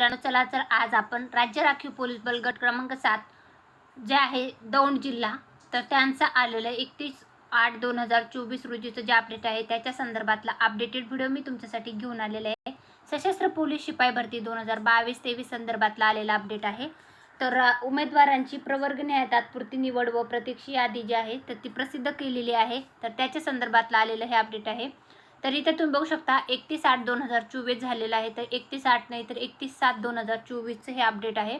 मित्रांनो चला तर आज आपण राज्य राखीव पोलीस बल गट क्रमांक सात जे आहे दौंड जिल्हा तर त्यांचं आलेलं एकतीस आठ दोन हजार चोवीस रोजीचं जे अपडेट आहे त्याच्या संदर्भातला अपडेटेड व्हिडिओ मी तुमच्यासाठी घेऊन आलेला आहे. सशस्त्र पोलीस शिपाई भरती दोन हजार बावीस तेवीस संदर्भातला आलेला अपडेट आहे. तर उमेदवारांची प्रवर्ग आहे तात्पुरती निवड व प्रतीक्षी यादी जी आहे तर ती प्रसिद्ध केलेली आहे. तर त्याच्या संदर्भातलं आलेलं हे अपडेट आहे. तर इथे तुम्ही बघू शकता एकतीस आठ दोन हजार चोवीस झालेलं आहे. तर एकतीस आठ नाही तर एकतीस सात दोन हजार चोवीसचं हे अपडेट आहे.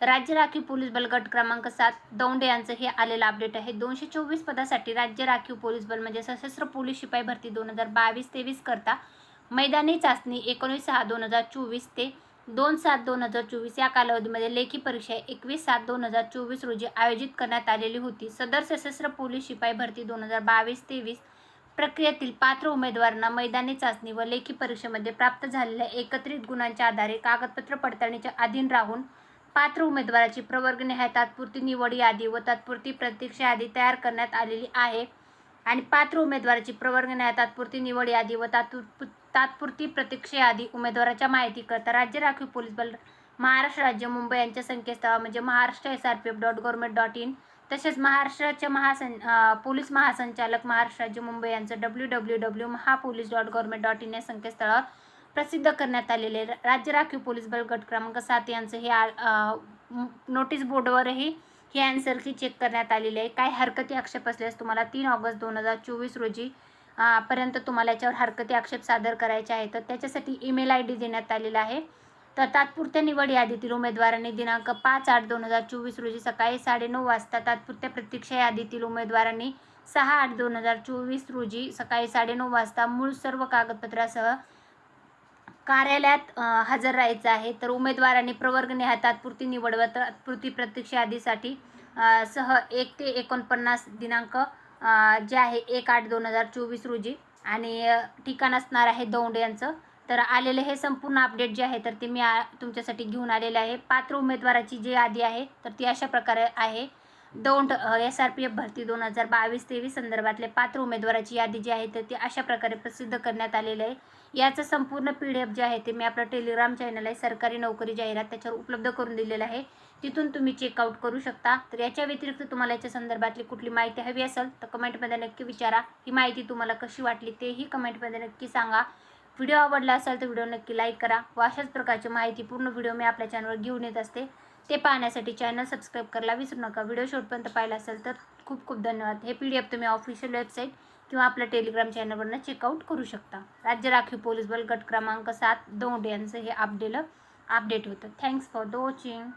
राज्य राखीव पोलीस बल गट क्रमांक सात दौंडे यांचं हे आलेलं अपडेट आहे. दोनशे चोवीस पदासाठी राज्य राखीव पोलीस बल म्हणजे सशस्त्र पोलीस शिपाई भरती दोन हजार बावीस तेवीस करता मैदानी चाचणी एकोणीस सहा दोन हजार चोवीस ते दोन सात दोन हजार चोवीस या कालावधीमध्ये लेखी परीक्षा एकवीस सात दोन हजार चोवीस रोजी आयोजित करण्यात आलेली होती. सदर सशस्त्र पोलीस शिपाई भरती दोन हजार बावीस तेवीस प्रक्रियेतील पात्र उमेदवारांना मैदानी चाचणी व लेखी परीक्षेमध्ये प्राप्त झालेल्या एकत्रित गुणांच्या आधारे कागदपत्र पडताळणीच्या अधीन राहून पात्र उमेदवाराची प्रवर्ग निहाय तात्पुरती निवड यादी व तात्पुरती प्रतीक्षा यादी तयार करण्यात आलेली आहे. आणि पात्र उमेदवाराची प्रवर्ग न्याय तात्पुरती निवड यादी व तात्पुर तात्पुरती प्रतीक्षा यादी उमेदवाराच्या माहितीकरता राज्य राखीव पोलीस बल महाराष्ट्र राज्य मुंबई यांच्या संकेतस्थळ म्हणजे Maharashtra S R P F dot government dot in तसेच महाराष्ट्राचे महासं पोलीस महासंचालक महाराष्ट्र राज्य मुंबई यांचं W W W Mahapolice dot government dot in या संकेतस्थळावर प्रसिद्ध करण्यात आलेले राज्य राखीव पोलीस बल गट क्रमांक सात यांचं हे आ- नोटीस बोर्डवरही ही अँसरखी चेक करण्यात आलेली आहे. काय हरकती आक्षेप असल्यास तुम्हाला तीन ऑगस्ट दोन हजार चोवीस रोजी पर्यंत तुम्हाला याच्यावर हरकती आक्षेप सादर करायचे आहे तर त्याच्यासाठी ईमेल आय डी देण्यात आलेला आहे. तर तात्पुरत्या निवड यादीतील उमेदवारांनी दिनांक पाच आठ दोन हजार चोवीस रोजी सकाळी साडेनऊ वाजता तात्पुरत्या प्रतीक्षा यादीतील उमेदवारांनी सहा आठ दोन हजार चोवीस रोजी सकाळी साडेनऊ वाजता मूळ सर्व कागदपत्रासह कार्यालयात हजर राहायचं आहे. तर उमेदवारांनी प्रवर्ग नेहा तात्पुरती निवड व तात्पुरती प्रतीक्षा यादीसाठी सह एक ते एकोणपन्नास दिनांक जे आहे एक आठ दोन हजार चोवीस रोजी. आणि ठिकाण असणार आहे दौंड यांचं. तर आलेले हे संपूर्ण अपडेट जे आहे तर ते मी आ तुमच्यासाठी घेऊन आलेले आहे. पात्र उमेदवाराची जी यादी आहे तर ती अशा प्रकारे आहे. Daund S R P F भरती दोन हजार बावीस तेवीस संदर्भातले पात्र उमेदवाराची यादी जी आहे तर ती अशा प्रकारे प्रसिद्ध करण्यात आलेली आहे. याचं संपूर्ण पी डी एफ जे आहे ते मी आपलं टेलिग्राम चॅनल आहे सरकारी नोकरी जाहिरात त्याच्यावर उपलब्ध करून दिलेलं आहे. तिथून तुम्ही चेकआउट करू शकता. तर याच्या व्यतिरिक्त तुम्हाला याच्या संदर्भातली कुठली माहिती हवी असेल तर कमेंटमध्ये नक्की विचारा. ही माहिती तुम्हाला कशी वाटली तेही कमेंटमध्ये नक्की सांगा. व्हिडिओ आवडला असेल तर व्हिडिओ नक्की लाईक करा व अशाच प्रकारची माहिती पूर्ण व्हिडिओ मी आपल्या चॅनलवर घेऊन येत असते. ते पाहण्यासाठी चॅनल सबस्क्राईब करायला विसरू नका. व्हिडिओ शेवटपर्यंत पाहिला असेल तर खूप खूप धन्यवाद. हे पी डी एफ तुम्ही ऑफिशियल वेबसाईट किंवा आपल्या टेलिग्राम चॅनलवरनं चेकआउट करू शकता. राज्य राखीव पोलीस बल गट क्रमांक सात दोंड यांचं हे अपडेलं अपडेट होतं. Thanks for the watching